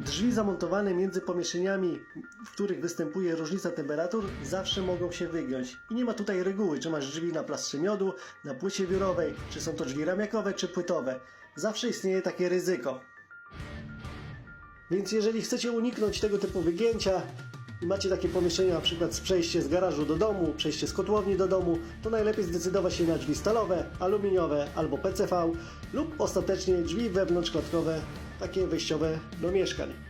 Drzwi zamontowane między pomieszczeniami, w których występuje różnica temperatur, zawsze mogą się wygiąć. I nie ma tutaj reguły, czy masz drzwi na plastrze miodu, na płycie wiórowej, czy są to drzwi ramiakowe, czy płytowe. Zawsze istnieje takie ryzyko. Więc jeżeli chcecie uniknąć tego typu wygięcia i macie takie pomieszczenia, na przykład z przejście z garażu do domu, przejście z kotłowni do domu, to najlepiej zdecydować się na drzwi stalowe, aluminiowe albo PCV lub ostatecznie drzwi wewnątrzklatkowe, takie wejściowe do mieszkań.